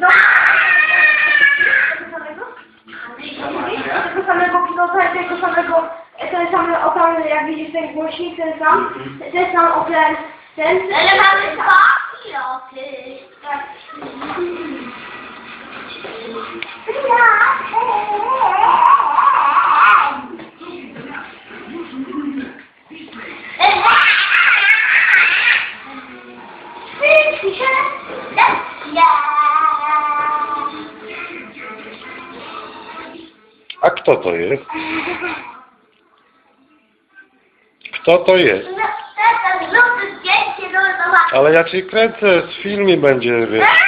Że. Tego samego? Pilota, tego samego, ten sam okran, jak widzisz, ten głośnik, ten sam, ten sam okran, ten... Ale mamy dwa A kto to jest? Kto to jest? Ale ja ci kręcę, z filmie będzie, wiesz.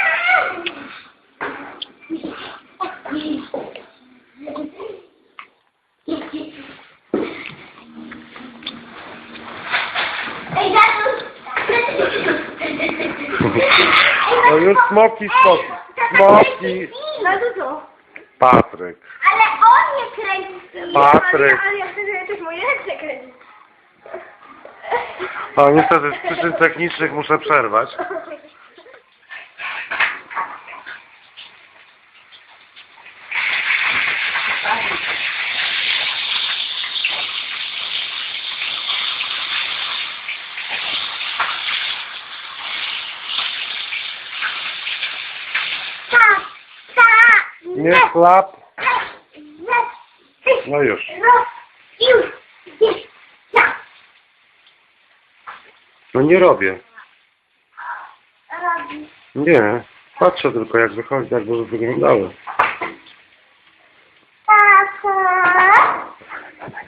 No już smoki, smoki. Smoki. No to co? Patryk. Ale on nie kręci. Patryk. Ale ja chcę, żeby też moje ręce kręcić. No niestety z przyczyn technicznych muszę przerwać. Tak, tak. Nie chlap. No już. No, już. Nie robię. Robi. Nie. Patrzę tylko jak wychodzi, jak by wyglądały.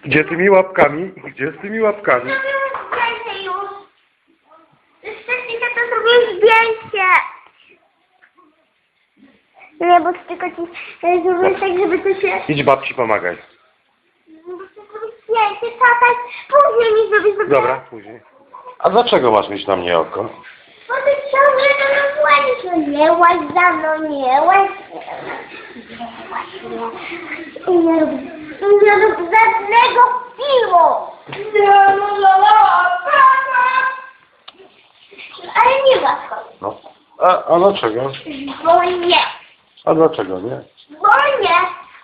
Gdzie tymi łapkami? Gdzie z tymi łapkami? Zrobiłem zdjęcie już. Wcześniej to zrobiłem zdjęcie. Nie, bo tylko ci zrobiłem tak, żeby to się... Idź babci pomagaj. Zrobić zdjęcie, tata. Później mi zrobić zdjęcie. Dobra, później. A dlaczego masz mieć na mnie oko? Bo ty ciągle to rozłazisz. No nie łaź za mną, nie łaź. I nie rób, i nie rób żadnego filmu. Nie, no, no, no, Ale nie łaź. No. A, a dlaczego? Bo nie. A dlaczego nie? Bo nie.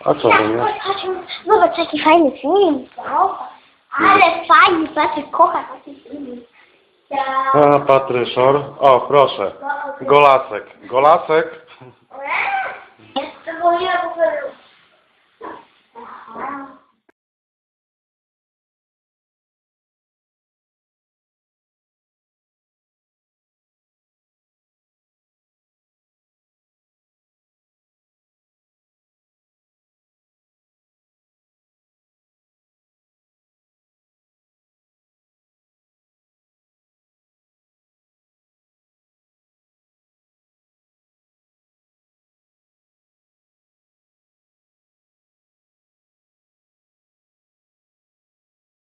A co, Tak, nie? Zobacz, jaki fajny film. Ale fajny, Patryk kocha taki film. A, Patryszor. O, proszę. Golasek. Golasek. Jest to moja